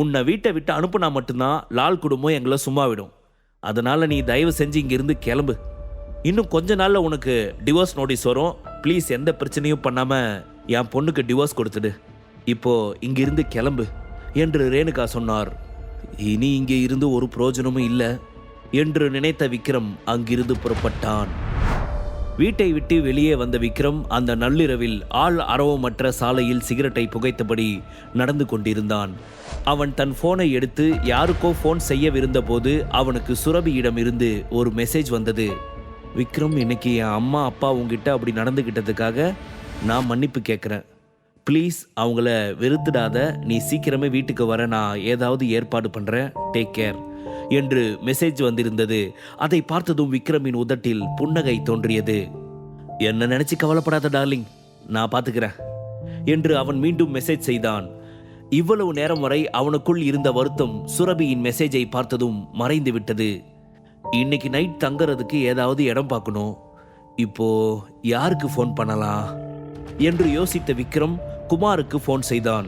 உன்னை வீட்டை விட்டு அனுப்புனா மட்டும்தான் லால் குடும்பம் எங்களை சும்மா விடும் அதனால நீ தயவு செஞ்சு இங்கிருந்து கிளம்பு. இன்னும் கொஞ்ச நாள்ல உனக்கு டிவோர்ஸ் நோட்டீஸ் வரும். ப்ளீஸ் எந்த பிரச்சனையும் பண்ணாம என் பொண்ணுக்கு டிவோர்ஸ் கொடுத்துடு. இப்போ இங்கிருந்து கிளம்பு என்று ரேணுகா சொன்னார். இனி இங்கே இருந்து ஒரு பிரயோஜனமும் இல்லை என்று நினைத்த விக்ரம் அங்கிருந்து புறப்பட்டான். வீட்டை விட்டு வெளியே வந்த விக்ரம் அந்த நள்ளிரவில் ஆள் அரவமற்ற சாலையில் சிகரெட்டை புகைத்தபடி நடந்து கொண்டிருந்தான். அவன் தன் போனை எடுத்து யாருக்கோ ஃபோன் செய்யவிருந்த போது அவனுக்கு சுரபியிடம் இருந்து ஒரு மெசேஜ் வந்தது. விக்ரம் இன்னைக்கு என் அம்மா அப்பா உங்ககிட்ட அப்படி நடந்துக்கிட்டதுக்காக நான் மன்னிப்பு கேட்குறேன் ப்ளீஸ் அவங்கள வெறுத்துடாத. நீ சீக்கிரமே வீட்டுக்கு வர. நான் ஏதாவது ஏற்பாடு பண்ணுறேன் டேக் கேர் என்று மெசேஜ் வந்திருந்தது. அதை பார்த்ததும் விக்ரமின் உதட்டில் புன்னகை தோன்றியது. என்ன நினைச்சு கவலைப்படாத டார்லிங் நான் பார்த்துக்கிறேன் என்று அவன் மீண்டும் மெசேஜ் செய்தான். இவ்வளவு நேரம் வரை அவனுக்குள் இருந்த வருத்தம் சுரபியின் மெசேஜை பார்த்ததும் மறைந்து விட்டது. இன்னைக்கு நைட் தங்கறதுக்கு ஏதாவது இடம் பார்க்கணும். இப்போ யாருக்கு ஃபோன் பண்ணலாம்? என்று யோசித்த விக்ரம் குமாருக்கு ஃபோன் செய்தான்.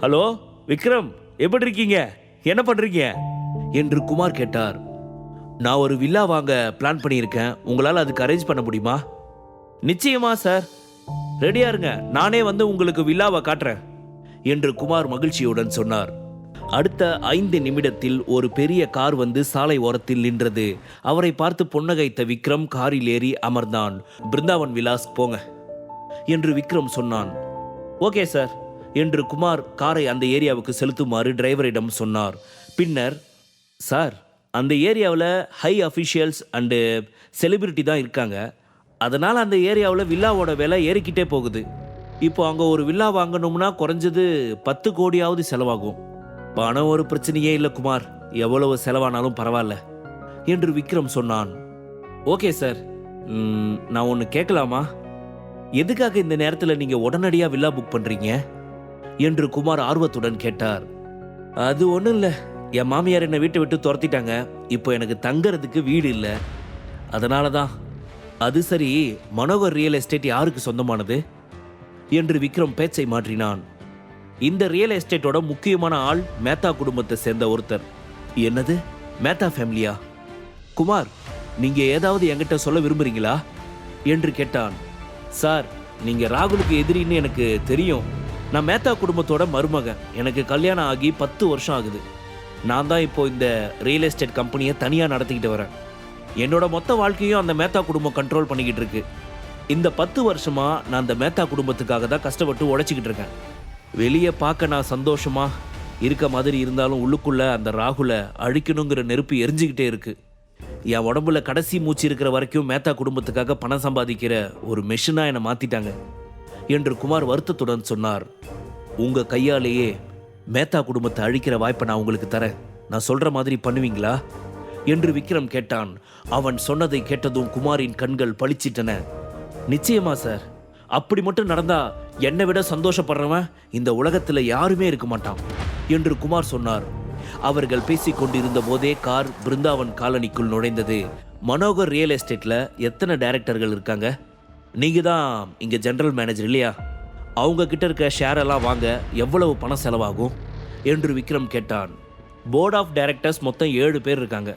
ஹலோ விக்ரம் எப்படி இருக்கீங்க? என்ன பண்றீங்க? என்று குமார் கேட்டார். நான் ஒரு வில்லா வாங்க பிளான் பண்ணியிருக்கேன். உங்களால் அதுக்கு அரேஞ்ச் பண்ண முடியுமா? நிச்சயமா சார் ரெடியா இருங்க. நானே வந்து உங்களுக்கு வில்லாவை காட்டுறேன் என்று குமார் மகிழ்ச்சியுடன் சொன்னார். அடுத்த ஐந்து நிமிடத்தில் ஒரு பெரிய கார் வந்து சாலை ஓரத்தில் நின்றது. அவரை பார்த்து புன்னகைத்த விக்ரம் காரில் ஏறி அமர்ந்தான். பிருந்தாவன் விலாஸ் போங்க என்று விக்ரம் சொன்னான். ஓகே சார் என்று குமார் காரை அந்த ஏரியாவுக்கு செலுத்துமாறு டிரைவரிடம் சொன்னார். பின்னர் சார் அந்த ஏரியாவில் ஹை அஃபிஷியல்ஸ் அண்டு செலிபிரிட்டி தான் இருக்காங்க. அதனால் அந்த ஏரியாவில் வில்லாவோட விலை ஏறிக்கிட்டே போகுது. இப்போ அங்கே ஒரு வில்லா வாங்கணும்னா குறைஞ்சது பத்து கோடியாவது செலவாகும். பணம் ஒரு பிரச்சனையே இல்லை குமார். எவ்வளவு செலவானாலும் பரவாயில்ல என்று விக்ரம் சொன்னான். ஓகே சார் நான் ஒன்று கேட்கலாமா? எதுக்காக இந்த நேரத்தில் நீங்கள் உடனடியாக வில்லா புக் பண்ணுறீங்க என்று குமார் ஆர்வத்துடன் கேட்டார். அது ஒன்றும் இல்லை. என் மாமியார் என்னை வீட்டை விட்டு துரத்திட்டாங்க. இப்போ எனக்கு தங்கறதுக்கு வீடு இல்லை. அதனால தான் அது சரி மனோகர் ரியல் எஸ்டேட் யாருக்கு சொந்தமானது? என்று விக்ரம் பேச்சை மாற்றினான். இந்த ரியல் எஸ்டேட்டோட முக்கியமான ஆள் மேத்தா குடும்பத்தை சேர்ந்த ஒருத்தர். என்னது? மேத்தா ஃபேமிலியா குமார் நீங்க ஏதாவது என்கிட்ட சொல்ல விரும்புறீங்களா? என்று கேட்டான். சார் நீங்க ராகுலுக்கு எதிரின்னு எனக்கு தெரியும். நான் மேத்தா குடும்பத்தோட மருமகன். எனக்கு கல்யாணம் ஆகி பத்து வருஷம் ஆகுது. நான் தான் இப்போ இந்த ரியல் எஸ்டேட் கம்பெனியை தனியாக நடத்திக்கிட்டு வரேன். என்னோட மொத்த வாழ்க்கையும் அந்த மேத்தா குடும்பம் கண்ட்ரோல் பண்ணிக்கிட்டு இருக்கு. இந்த பத்து வருஷமா நான் அந்த மேத்தா குடும்பத்துக்காக தான் கஷ்டப்பட்டு உழைச்சிக்கிட்டு இருக்கேன். வெளியே பார்க்க நான் சந்தோஷமா இருக்க மாதிரி இருந்தாலும் உள்ளுக்குள்ள அந்த ராகுலை அழிக்கணுங்கிற நெருப்பு எரிஞ்சுக்கிட்டே இருக்கு. என் உடம்புல கடைசி மூச்சு இருக்கிற வரைக்கும் மேத்தா குடும்பத்துக்காக பணம் சம்பாதிக்கிற ஒரு மெஷினா என்னை மாத்திட்டாங்க. என்று குமார் வருத்தத்துடன் சொன்னார். உங்க கையாலேயே மேத்தா குடும்பத்தை அழிக்கிற வாய்ப்பை நான் உங்களுக்கு தரேன். நான் சொல்ற மாதிரி பண்ணுவீங்களா? என்று விக்ரம் கேட்டான். அவன் சொன்னதை கேட்டதும் குமாரின் கண்கள் பளிச்சிட்டன. நிச்சயமா சார். அப்படி மட்டும் நடந்தா என்னை விட சந்தோஷப்படுறவன் இந்த உலகத்துல யாருமே இருக்க மாட்டான் என்று குமார் சொன்னார். அவர்கள் பேசிக் கொண்டிருந்த போதே கார் பிருந்தாவன் காலனிக்குள் நுழைந்தது. மனோகர் ரியல் எஸ்டேட்ல எத்தனை டைரக்டர்கள் இருக்காங்க? நீங்க தான் இங்க ஜெனரல் மேனேஜர் இல்லையா? அவங்க கிட்ட இருக்க ஷேரெல்லாம் வாங்க எவ்வளவு பணம் செலவாகும்? என்று விக்ரம் கேட்டான். போர்ட் ஆஃப் டைரக்டர்ஸ் மொத்தம் ஏழு பேர் இருக்காங்க.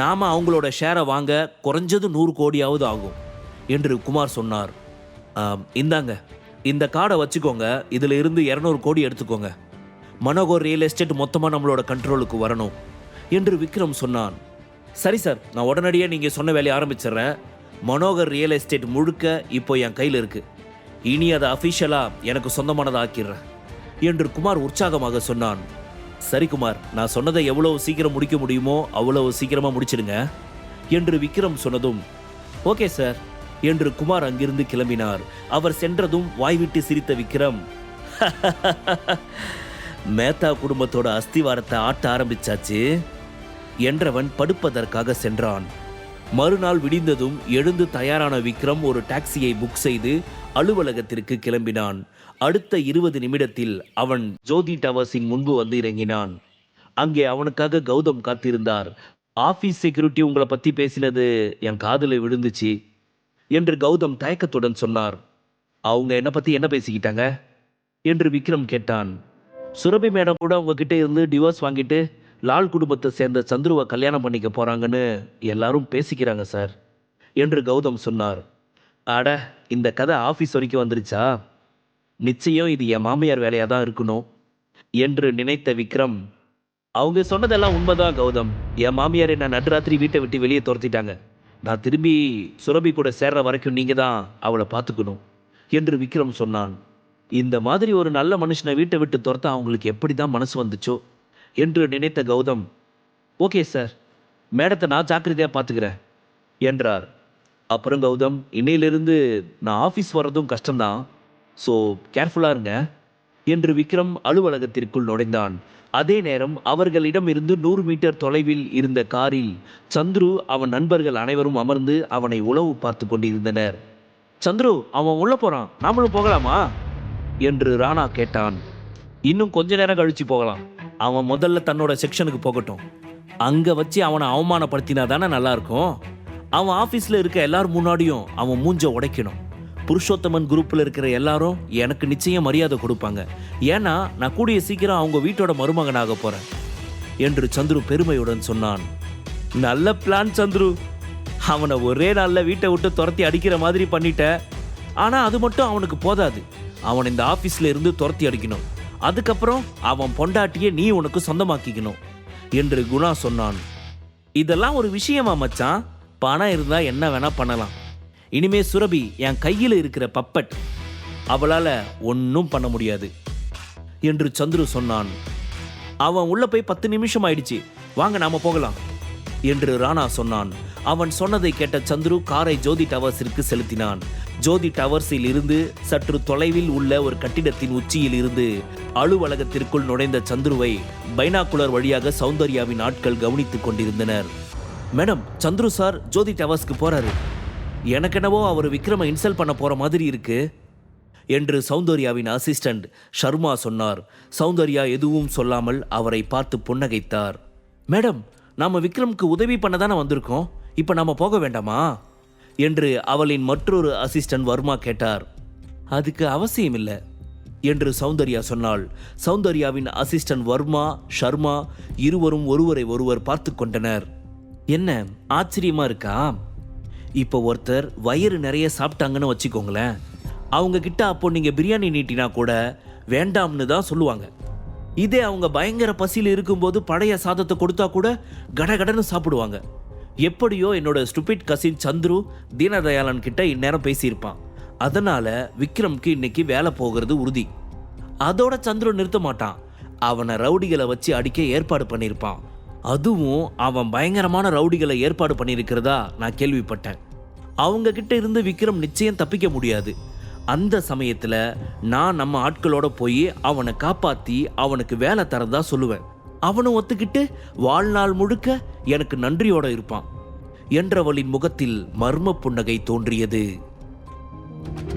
நாம அவங்களோட ஷேரை வாங்க குறைஞ்சது நூறு கோடியாவது ஆகும் என்று குமார் சொன்னார். இந்தாங்க. இந்த கார்டை வச்சுக்கோங்க. இதில் இருந்து இரநூறு கோடி எடுத்துக்கோங்க. மனோகர் ரியல் எஸ்டேட் மொத்தமாக நம்மளோட கண்ட்ரோலுக்கு வரணும் என்று விக்ரம் சொன்னான். சரி சார் நான் உடனடியாக நீங்கள் சொன்ன வேலையை ஆரம்பிச்சிடுறேன். மனோகர் ரியல் எஸ்டேட் முழுக்க இப்போ என் கையில் இருக்குது இனி அதை அஃபிஷியலாக எனக்கு சொந்தமானதை ஆக்கிடுறேன் என்று குமார் உற்சாகமாக சொன்னான். சரி குமார் நான் சொன்னதை எவ்வளவு சீக்கிரம் முடிக்க முடியுமோ அவ்வளவு சீக்கிரமாக முடிச்சிடுங்க என்று விக்ரம் சொன்னதும் ஓகே சார் என்று குமார் அங்கிருந்து கிளம்பினார். அவர் சென்றதும் வாய்விட்டு சிரித்த விக்ரம் மேத்தா குடும்பத்தோட அஸ்திவாரத்தை ஆட்ட ஆரம்பிச்சாச்சு என்றவன் படுப்பதற்காக சென்றான். மறுநாள் விடிந்ததும் எழுந்து தயாரான விக்ரம் ஒரு டாக்ஸியை புக் செய்து அலுவலகத்திற்கு கிளம்பினான். அடுத்த இருபது நிமிடத்தில் அவன் ஜோதி டவர்ஸின் முன்பு வந்து இறங்கினான். அங்கே அவனுக்காக கௌதம் காத்திருந்தார். ஆஃபீஸ் செக்யூரிட்டி உங்களை பற்றி பேசினது என் காதில் விழுந்துச்சு என்று கௌதம் தயக்கத்துடன் சொன்னார். அவங்க என்னை பற்றி என்ன பேசிக்கிட்டாங்க? என்று விக்ரம் கேட்டான். சுரபி மேடம் கூட உங்ககிட்ட இருந்து டிவோர்ஸ் வாங்கிட்டு லால் குடும்பத்தை சேர்ந்த சந்துருவை கல்யாணம் பண்ணிக்க போகிறாங்கன்னு எல்லாரும் பேசிக்கிறாங்க சார் என்று கௌதம் சொன்னார். அட இந்த கதை ஆஃபீஸ் வரைக்கும் வந்துருச்சா? நிச்சயம் இது என் மாமியார் வேலையாக தான் இருக்கணும் என்று நினைத்த விக்ரம். அவங்க சொன்னதெல்லாம் உண்மைதான் கௌதம். என் மாமியார் என்ன நடுராத்திரி வீட்டை விட்டு வெளியே துரத்திட்டாங்க. நான் திரும்பி சுரபி கூட சேர்ற வரைக்கும் நீங்கள் தான் அவளை பார்த்துக்கணும் என்று விக்ரம் சொன்னான். இந்த மாதிரி ஒரு நல்ல மனுஷனை வீட்டை விட்டு துரத்த அவங்களுக்கு எப்படி தான் மனசு வந்துச்சோ என்று நினைத்த கௌதம். ஓகே சார் மேடத்தை நான் ஜாக்கிரதையாக பார்த்துக்கிறேன் என்றார். அப்புறம் கௌதம் இன்னையிலிருந்து நான் ஆஃபீஸ் வர்றதும் கஷ்டம்தான். ஸோ கேர்ஃபுல்லாக இருங்க. என்று விக்ரம் அலுவலகத்திற்குள் நுழைந்தான். அதே நேரம் அவர்களிடம் இருந்து நூறு மீட்டர் தொலைவில் இருந்த காரில் சந்துரு அவன் நண்பர்கள் அனைவரும் அமர்ந்து அவனை உளவு பார்த்து கொண்டிருந்தனர். சந்துரு அவன் உள்ள போறான். நாமளும் போகலாமா? என்று ராணா கேட்டான். இன்னும் கொஞ்ச நேரம் கழிச்சு போகலாம். அவன் முதல்ல தன்னோட செக்ஷனுக்கு போகட்டும். அங்க வச்சு அவனை அவமானப்படுத்தினா தானே நல்லா இருக்கும்? அவன் ஆஃபீஸில் இருக்க எல்லார் முன்னாடியும் அவன் மூஞ்ச உடைக்கணும். புருஷோத்தமன் குரூப்பில் இருக்கிற எல்லாரும் எனக்கு நிச்சயம் மரியாதை கொடுப்பாங்க. ஏன்னா நான் கூடிய சீக்கிரம் அவங்க வீட்டோட மருமகனாக போகிறேன் என்று சந்துரு பெருமையுடன் சொன்னான். நல்ல பிளான் சந்துரு. அவனை ஒரே நாளில் வீட்டை விட்டு துரத்தி அடிக்கிற மாதிரி பண்ணிட்ட. ஆனால் அது மட்டும் அவனுக்கு போதாது. அவன் இந்த ஆஃபீஸில் இருந்து துரத்தி அடிக்கணும். அதுக்கப்புறம் அவன் பொண்டாட்டியை நீ உனக்கு சொந்தமாக்கிக்கணும் என்று குணா சொன்னான். இதெல்லாம் ஒரு விஷயமா மச்சான்? பணம் இருந்தால் என்ன வேணால் பண்ணலாம். இனிமே சுரபி என் கையில் இருக்கிற பப்பட் அவளால் ஒன்றும் பண்ண முடியாது என்று சந்துரு சொன்னான். அவன் உள்ள போய் பத்து நிமிஷம் ஆயிடுச்சு. வாங்க நாம போகலாம் என்று ராணா சொன்னான். அவன் சொன்னதை கேட்ட சந்துரு காரை ஜோதி டவர்ஸிற்கு செலுத்தினான். ஜோதி டவர்ஸில் இருந்து சற்று தொலைவில் உள்ள ஒரு கட்டிடத்தின் உச்சியில் இருந்து அலுவலகத்திற்குள் நுழைந்த சந்துருவை பைனாக்குலர் வழியாக சௌந்தர்யாவின் ஆட்கள் கவனித்துக் கொண்டிருந்தனர். மேடம் சந்துரு சார் ஜோதி டவர்ஸ்க்கு போறாரு. எனக்கென்னவோ அவர் விக்ரம இன்சல்ட் பண்ண போற மாதிரி இருக்கு என்று சௌந்தர்யாவின் அசிஸ்டண்ட் ஷர்மா சொன்னார். சௌந்தர்யா எதுவும் சொல்லாமல் அவரை பார்த்து புன்னகைத்தார். மேடம் நாம விக்ரம்க்கு உதவி பண்ண தானே வந்திருக்கோம்? இப்போ நாம போக வேண்டாமா? என்று அவளின் மற்றொரு அசிஸ்டன்ட் வர்மா கேட்டார். அதுக்கு அவசியம் இல்லை என்று சௌந்தர்யா சொன்னாள். சௌந்தர்யாவின் அசிஸ்டன்ட் வர்மா ஷர்மா இருவரும் ஒருவரை ஒருவர் பார்த்து கொண்டனர். என்ன ஆச்சரியமா இருக்கா? இப்போ ஒருத்தர் வயிறு நிறைய சாப்பிட்டாங்கன்னு வச்சுக்கோங்களேன். அவங்க கிட்ட அப்போ நீங்க பிரியாணி நீட்டினா கூட வேண்டாம்னு தான் சொல்லுவாங்க. இதே அவங்க பயங்கர பசியில் இருக்கும்போது பழைய சாதத்தை கொடுத்தா கூட கடகடன்னு சாப்பிடுவாங்க. எப்படியோ என்னோட ஸ்டூபிட் கசின் சந்துரு தீனதயாளன் கிட்ட இந்நேரம் பேசியிருப்பான். அதனால விக்ரம்க்கு இன்னைக்கு வேலை போகிறது உறுதி. அதோட சந்துரு நிறுத்த மாட்டான். அவனை ரவுடிகளை வச்சு அடிக்க ஏற்பாடு பண்ணியிருப்பான். அதுவும் அவன் பயங்கரமான ரவுடிகளை ஏற்பாடு பண்ணியிருக்கிறதா நான் கேள்விப்பட்டேன். அவங்க கிட்ட இருந்து விக்ரம் நிச்சயம் தப்பிக்க முடியாது. அந்த சமயத்தில் நான் நம்ம ஆட்களோட போய் அவனை காப்பாற்றி அவனுக்கு வேலை தரதா சொல்லுவேன். அவனும் ஒத்துக்கிட்டு வாழ்நாள் முழுக்க எனக்கு நன்றியோட இருப்பான். என்றவளின் முகத்தில் மர்ம புன்னகை தோன்றியது.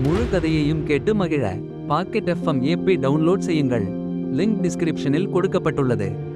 முழு கதையையும் கேட்டு மகிழ. பாக்கெட் எஃப்எம் ஏபி டவுன்லோட் செய்யுங்கள். லிங்க் டிஸ்கிரிப்ஷனில் கொடுக்கப்பட்டுள்ளது.